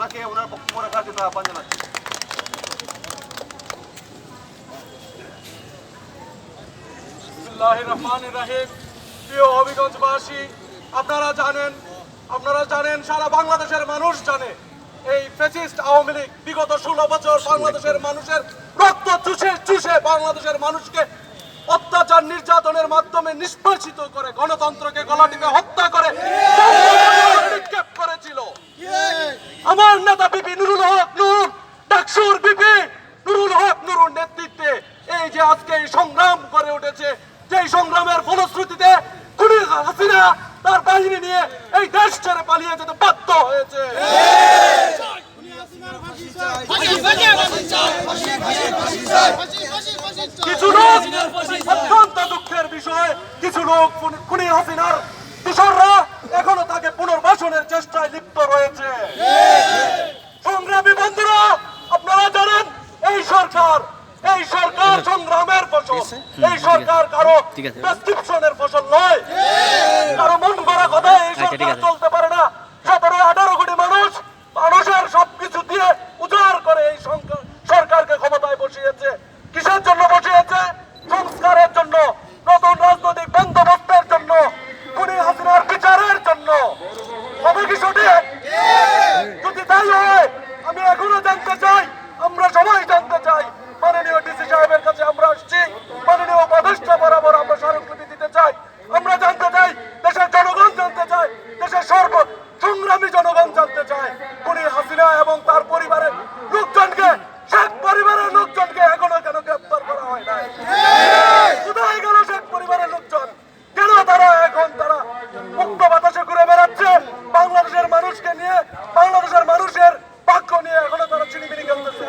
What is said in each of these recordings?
ওনাকে ওনার রাখার জন্য আহ্বান জানাচ্ছি। আপনারা জানেন আপনারা জানেন, সারা বাংলাদেশের মানুষ জানে, এই ফেসিস্ট আওয়ামী লীগ বিগত ষোলো বছর বাংলাদেশের মানুষের রক্ত চুষে চুষে বাংলাদেশের মানুষকে অত্যাচার নির্যাতনের মাধ্যমে নিষ্পেষিত করে, গণতন্ত্রকে গলাটিকে হত্যা করে নিক্ষেপ করেছিল। আমার নেতা বিপি নুরুল হক নুর, ডাকসুর বিপি নুরুল হক নুরুর নেতৃত্বে এই যে আজকে এই সংগ্রাম করে উঠেছে, যেই সংগ্রামের ফলশ্রুতিতে খুনি হাসিনা তার বাহিনী নিয়ে এই দেশ ছেড়ে পালিয়ে যেতে বাধ্য হয়েছে। কিছু লোক অত্যন্ত দুঃখের বিষয়, কিছু লোক খুনি- হাসিনার কিশোররা এখনও তাকে পুনর্বাসনের চেষ্টায় লিপ্ত রয়েছে সংগ্রামী বন্ধুরা আপনারা জানেন এই সরকার এই সরকার সংগ্রামের ফসল। এই সরকার কারও। প্রেসক্রিপশনের ফসল নয়। কারও মন করা কথা এই আচ্ছা, সরকার চলতে পারে না সতেরো আঠারো কোটি মানুষ মানুষের সবকিছু দিয়ে উজাড় করে এই সংকা- সরকারকে ক্ষমতায় বসিয়েছে কিসের জন্য বসিয়েছে সংস্কারের জন্য নতুন রাজনৈতিক বন্দোবস্তের জন্য খুনি হাসিনার বিচারের জন্য হবে কি সঠিক যদি তাই হয় আমি এখনও জানতে চাই আমরা সবাই জানতে চাই মাননীয় ডিসি সাহেবের কাছে আমরা আসছি মাননীয় উপদেষ্টা বরাবর আমরা স্মারকলিপি দিতে চাই আমরা জানতে চাই দেশের জনগণ জানতে চাই দেশের সর্ব সংগ্রামী জনগণ জানতে চায় উনি হাসিনা এবং তার পরিবারের লোকজনকে শেখ পরিবারের লোকজনকে এখনও কেন গ্রেপ্তার করা হয় নাই কোথায় গেল শেখ পরিবারের লোকজন কেন তারা এখন তারা মুক্ত বাতাসে ঘুরে বেড়াচ্ছে বাংলাদেশের মানুষকে নিয়ে বাংলাদেশের মানুষের বাক্য নিয়ে এখনও তারা চিনিমিনি খেলতেছে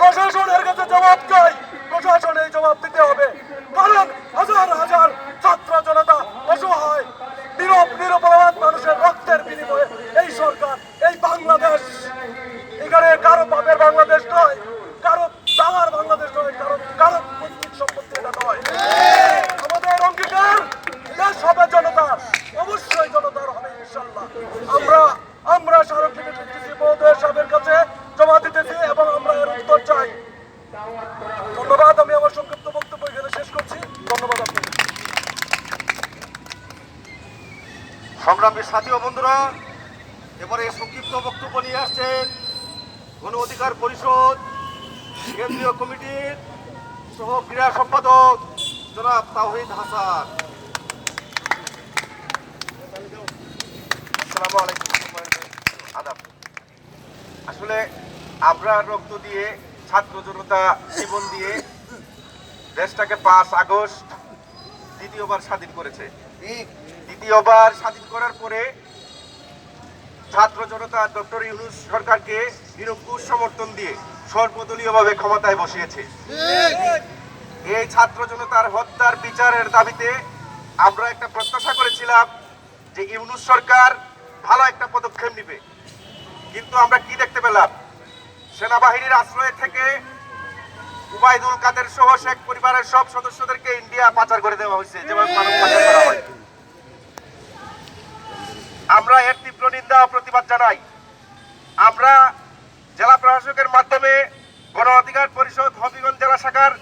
প্রশাসনের কাছে জবাব চাই প্রশাসন এই জবাব দিতে হবে কারণ হাজার হাজার ছাত্র জনতা অসহায় নিরব নিরপরাধ মানুষের রক্তের বিনিময়ে এই সরকার, এই বাংলাদেশ। এখানে কারও পাপের বাংলাদেশ নয়, কারও দাওয়ার বাংলাদেশ নয়, কারও কারও পৈতৃক সম্পত্তি এটা নয়। আমাদের অঙ্গীকার দেশ হবে জনতার, অবশ্যই জনতার হবে ইনশাল্লাহ। আমরা আমরা স্মারকলিপি দিতেছি মহোদয় সাহেবের কাছে জমা দিতেছি এবং আমরা এর উত্তর চাই ধন্যবাদ আমি আমার সংক্ষিপ্ত বক্তব্য এখানে শেষ করছি ধন্যবাদ আপনাকে সংগ্রামী সাথী ও বন্ধুরা, এবারে সংক্ষিপ্ত বক্তব্য নিয়ে আসছেন গণ অধিকার পরিষদ, কেন্দ্রীয় কমিটির সহ ক্রীড়া সম্পাদক জনাব তাহিদ হাসান। আদাব। আসলে আমরা রক্ত দিয়ে, ছাত্র জনতা জীবন দিয়ে দেশটাকে পাঁচ আগস্ট দ্বিতীয়বার স্বাধীন করেছে। দ্বিতীয়বার স্বাধীন করার পরে ছাত্র জনতা ডক্টর ইউনুস সরকারকে নিরঙ্কুশ সমর্থন দিয়ে সর্বদলীয়ভাবে ক্ষমতায় বসিয়েছে। এই ছাত্র জনতার হত্যার বিচারের দাবিতে আমরা একটা প্রত্যাশা করেছিলাম যে ইউনুস সরকার ভালো একটা পদক্ষেপ নিবে। কিন্তু আমরা কি দেখতে পেলাম? সেনাবাহিনীর আশ্রয় থেকে উবাইদুল কাদের সহ শেখ পরিবারের সব সদস্যদেরকে ইন্ডিয়া পাচার করে দেওয়া হয়েছে, যেভাবে মানব পাচার করা হয় আমরা এর তীব্র নিন্দা ও প্রতিবাদ জানাই। আমরা জেলা প্রশাসকের মাধ্যমে গণ অধিকার পরিষদ হবিগঞ্জ জেলা শাখার